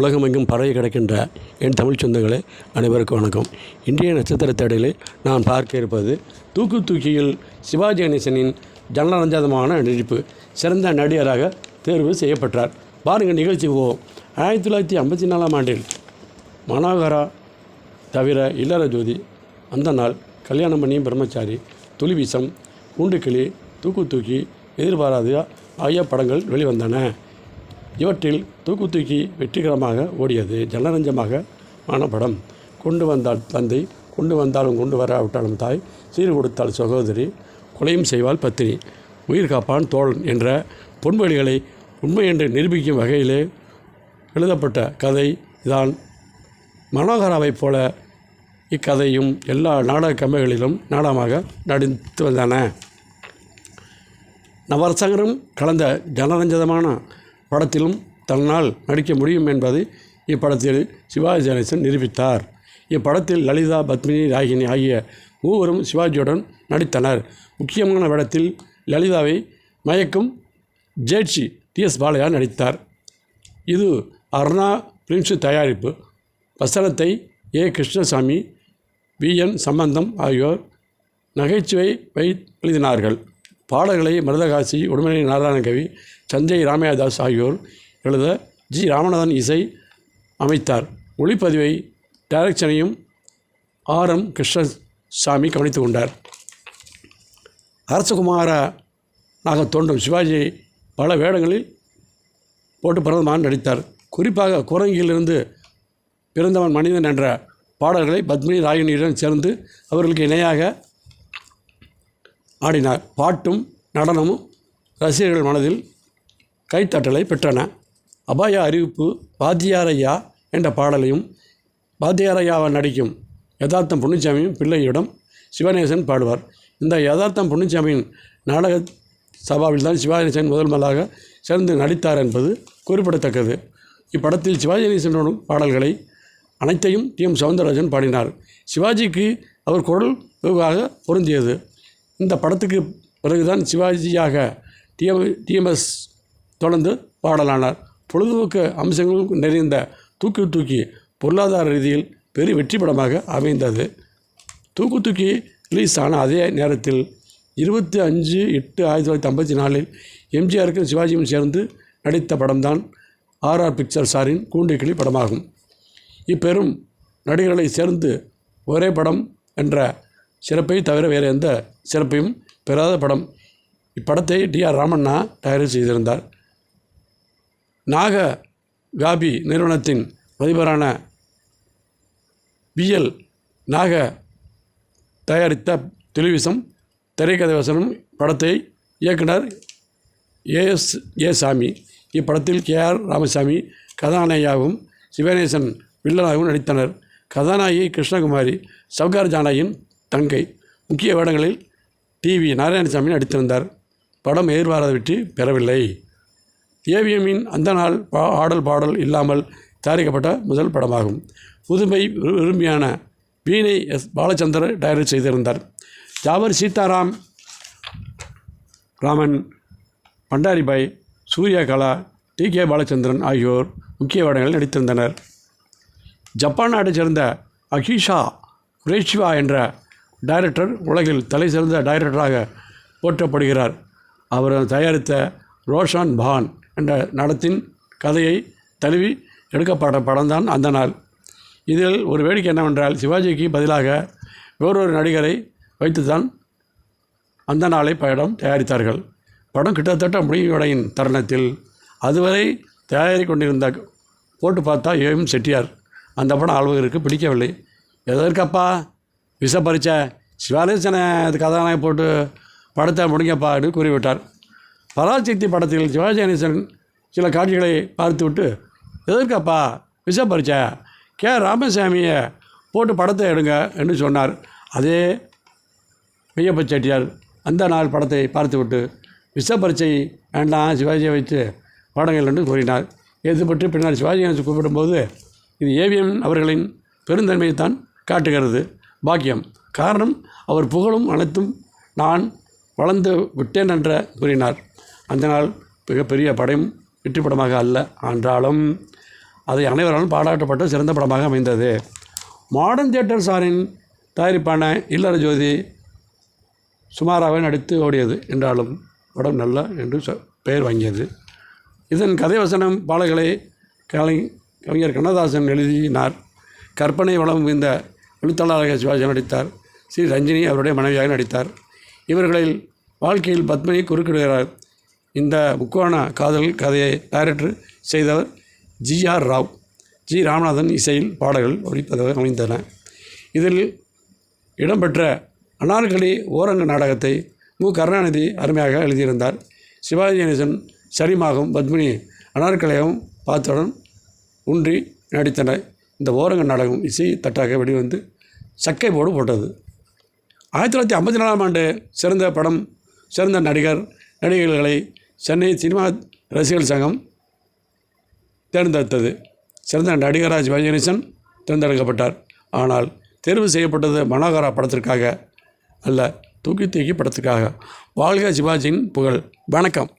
உலகமெங்கும் பரவி கிடக்கின்ற என் தமிழ் சொந்தங்களே அனைவருக்கும் வணக்கம். இன்றைய நட்சத்திர தேடலில் நான் பார்க்க இருப்பது தூக்கு தூக்கியில் சிவாஜி கணேசனின் ஜனரஞ்சதமான நடிப்பு சிறந்த நடிகராக தேர்வு செய்யப்பட்டார். பாருங்கள் நிகழ்ச்சி போவோம் ஆயிரத்தி தொள்ளாயிரத்தி ஐம்பத்தி நாலாம் ஆண்டில் மனோகரா தவிர இல்லற ஜோதி அந்த நாள் கல்யாணம் பண்ணி பிரம்மச்சாரி துளிவீசம் கூண்டுக்கிளி தூக்கு தூக்கி எதிர்பாராத ஆகிய படங்கள் வெளிவந்தன. இவற்றில் தூக்கு தூக்கி வெற்றிகரமாக ஓடியது ஜனரஞ்சமாக மனப்படம் கொண்டு வந்தால் தந்தை கொண்டு வந்தாலும் கொண்டு வராவிட்டாலும் தாய் சீர் கொடுத்தால் சகோதரி கொலையும் செய்வாள் பத்தினி. உயிர் காப்பான் தோழன் என்ற பொன்மொழிகளை உண்மை என்று நிரூபிக்கும் வகையிலே எழுதப்பட்ட கதை தான் மனோகராவைப் போல இக்கதையும் எல்லா நாடக கம்பைகளிலும் நாடகமாக நடித்து வந்தன. நவரசகரும் கலந்த ஜனரஞ்சதமான படத்திலும் தன்னால் நடிக்க முடியும் என்பதை இப்படத்தில் சிவாஜி கணேசன் நிரூபித்தார். இப்படத்தில் லலிதா பத்மினி ராகினி ஆகிய மூவரும் சிவாஜியுடன் நடித்தனர். முக்கியமான வேடத்தில் லலிதாவை மயக்கும் ஜேட்சி டிஎஸ் பாலையா நடித்தார். இது அருணா பிலிம்ஸ் தயாரிப்பு. வசனத்தை ஏ. கிருஷ்ணசாமி வி. என். சம்பந்தம் ஆகியோர் நகைச்சுவை வை எழுதினார்கள். பாடல்களை மருதகாசி உடுமலை நாராயணகவி சஞ்சய் ராமையாதாஸ் ஆகியோர் எழுத ஜி. ராமநாதன் இசை அமைத்தார். ஒளிப்பதிவை டைரக்ஷனையும் ஆர். எம். கிருஷ்ணசாமி கவனித்து கொண்டார். அரசகுமாரனாக தோன்றும் சிவாஜி பல வேடங்களில் போட்டு பிரதமர் நடித்தார். குறிப்பாக குரங்கிலிருந்து பிறந்தவன் மனிதன் என்ற பாடல்களை பத்மினி ராகினியுடன் சேர்ந்து அவர்களுக்கு இணையாக ஆடினார். பாட்டும் நடனமும் ரசிகர்கள் மனதில் கைத்தட்டலை பெற்றன. அபாய அறிவிப்பு வாத்தியாரையா என்ற பாடலையும் வாத்தியாரையாவை நடிக்கும் யதார்த்தம் பொன்னுச்சாமியும் பிள்ளையிடம் சிவநேசன் பாடுவார். இந்த யதார்த்தம் பொன்னுச்சாமியின் நாடக சபாவில் தான் சிவாஜிநேசன் முதல் முதலாக சேர்ந்து நடித்தார் என்பது குறிப்பிடத்தக்கது. இப்படத்தில் சிவாஜி பாடல்களை அனைத்தையும் டி. எம். சவுந்தரராஜன் பாடினார். சிவாஜிக்கு அவர் குரல் வெகுவாக பொருந்தியது. இந்த படத்துக்கு பிறகுதான் சிவாஜியாக டிஎம் டிஎம்எஸ் தொடர்ந்து பாடலானார். பொழுதுபோக்கு அம்சங்களும் நிறைந்த தூக்கி தூக்கி பொருளாதார ரீதியில் பெரிய வெற்றி படமாக அமைந்தது. தூக்கு தூக்கி ரிலீஸ் ஆன அதே நேரத்தில் இருபத்தி அஞ்சு எட்டு ஆயிரத்தி தொள்ளாயிரத்தி ஐம்பத்தி நாலில் எம்ஜிஆருக்கும் சிவாஜியும் சேர்ந்து நடித்த படம்தான் ஆர்ஆர் பிக்சர் சாரின் கூண்டுக்கிளி படமாகும். இப்பெரும் நடிகர்களை சேர்ந்து ஒரே படம் என்ற சிறப்பை தவிர வேறு எந்த சிறப்பையும் பெறாத படம். இப்படத்தை டி ஆர் ராமண்ணா தயார் செய்திருந்தார். நாக காபி நிறுவனத்தின் அதிபரான பிஎல் நாக தயாரித்த டெலிவிசம் திரைக்கதை வசனம் படத்தை இயக்குனர் ஏஎஸ் ஏ சாமி இப்படத்தில் கே ஆர் ராமசாமி கதாநாயகியாகவும் சிவநேசன் வில்லனாகவும் நடித்தனர். கதாநாயகி கிருஷ்ணகுமாரி சவுகார் ஜானாயின் தங்கை முக்கிய வேடங்களில் டிவி நாராயணசாமி நடித்திருந்தார். படம் எதிர்பாராத வெற்றி பெறவில்லை. ஏவிஎம்மின் அந்த நாள் பா ஆடல் பாடல் இல்லாமல் தயாரிக்கப்பட்ட முதல் படமாகும். புதுமை விரு- விரும்பியான வீணை எஸ் பாலச்சந்தர் டைரக்ட் செய்திருந்தார். ஜாவர் சீதாராம் ராமன் பண்டாரிபாய் சூர்யகலா டி கே பாலச்சந்திரன் ஆகியோர் முக்கிய வேடங்களில் நடித்திருந்தனர். ஜப்பான் நாட்டைச் சேர்ந்த அகிஷா குரேஷிவா என்ற டைரக்டர் உலகில் தலை சிறந்த டைரக்டராக போற்றப்படுகிறார். அவர் தயாரித்த ரோஷான் பான் என்ற நடத்தின் கதையை தழுவி எடுக்கப்பட்ட படம்தான் அந்த நாள். இதில் ஒரு வேடிக்கை என்னவென்றால் சிவாஜிக்கு பதிலாக வேறொரு நடிகரை வைத்துதான் அந்த நாளை படம் தயாரித்தார்கள். படம் கிட்டத்தட்ட முடிவடையின் தருணத்தில் அதுவரை தயாரி கொண்டிருந்த போட்டு பார்த்தா ஏஎம் செட்டியார். அந்த படம் ஆழ்வதற்கு பிடிக்கவில்லை. எதற்கப்பா? விச பறிச்ச சிவாலேசனை அது கதாநாயகம் போட்டு படத்தை முடிங்கப்பா அப்படின்னு கூறிவிட்டார். பராசக்தி படத்தில் சிவாஜி கணேசன் சில காட்சிகளை பார்த்துவிட்டு எதற்கப்பா விச பறிச்ச கே. ராமசாமியை போட்டு படத்தை எடுங்க என்று சொன்னார். அதே மெய்யப்ப செட்டியார் அந்த நாள் படத்தை பார்த்துவிட்டு விஷ பரீட்சை வேண்டாம் சிவாஜியை வைத்து பாடங்கள் என்று கூறினார். இது பற்றி பின்னர் சிவாஜி கணேசன் கூப்பிடும்போது இது ஏவிஎம் அவர்களின் பெருந்தன்மையைத்தான் காட்டுகிறது. பாக்கியம். காரணம் அவர் புகழும் அனைத்தும் நான் வளர்ந்து விட்டேன் என்ற கூறினார். அந்த நாள் மிகப்பெரிய படம் வெற்றி படமாக அல்ல என்றாலும் அதை அனைவராலும் பாராட்டப்பட்ட சிறந்த படமாக அமைந்தது. மாடர்ன் தியேட்டர் சாரின் தயாரிப்பான இல்லற ஜோதி சுமாராகவே நடித்து ஓடியது என்றாலும் படம் நல்ல என்று பெயர் வாங்கியது. இதன் கதை வசனம் பாடல்களை கலை கவிஞர் கண்ணதாசன் எழுதினார். கற்பனை வளம் இந்த எழுத்தாளராக சிவாஜி நடித்தார். ஸ்ரீ ரஞ்சினி அவருடைய மனைவியாக நடித்தார். இவர்களில் வாழ்க்கையில் பத்மினி குறுக்கிடுகிறார். இந்த முக்கோண காதல் கதையை டைரக்டர் செய்தவர் G. R. Rao. G. Ramanathan இசையில் பாடல்கள் ஒழிப்பதாக அமைந்தன. இதில் இடம்பெற்ற அனார்கலி ஓரங்க நாடகத்தை மு. கருணாநிதி அருமையாக எழுதியிருந்தார். சிவாஜி கணேசன் சரிமாகவும் பத்மினி அனார்கலையாகவும் பார்த்தவுடன் ஊன்றி நடித்தனர். இந்த ஓரங்க நாடகம் இசை தட்டாக வெளிவந்து சக்கை போடு போட்டது. ஆயிரத்தி தொள்ளாயிரத்தி ஐம்பத்தி நாலாம் ஆண்டு சிறந்த படம் சிறந்த நடிகர் நடிகர்களை சென்னை சினிமா ரசிகர்கள் சங்கம் தேர்ந்தெடுத்தது. சிறந்த நடிகராஜ் சிவாஜி கணேசன் தேர்ந்தெடுக்கப்பட்டார். ஆனால் தேர்வு செய்யப்பட்டது மனோகரா படத்திற்காக அல்ல தூக்கி தூக்கி படத்திற்காக. வாழ்க சிவாஜியின் புகழ். வணக்கம்.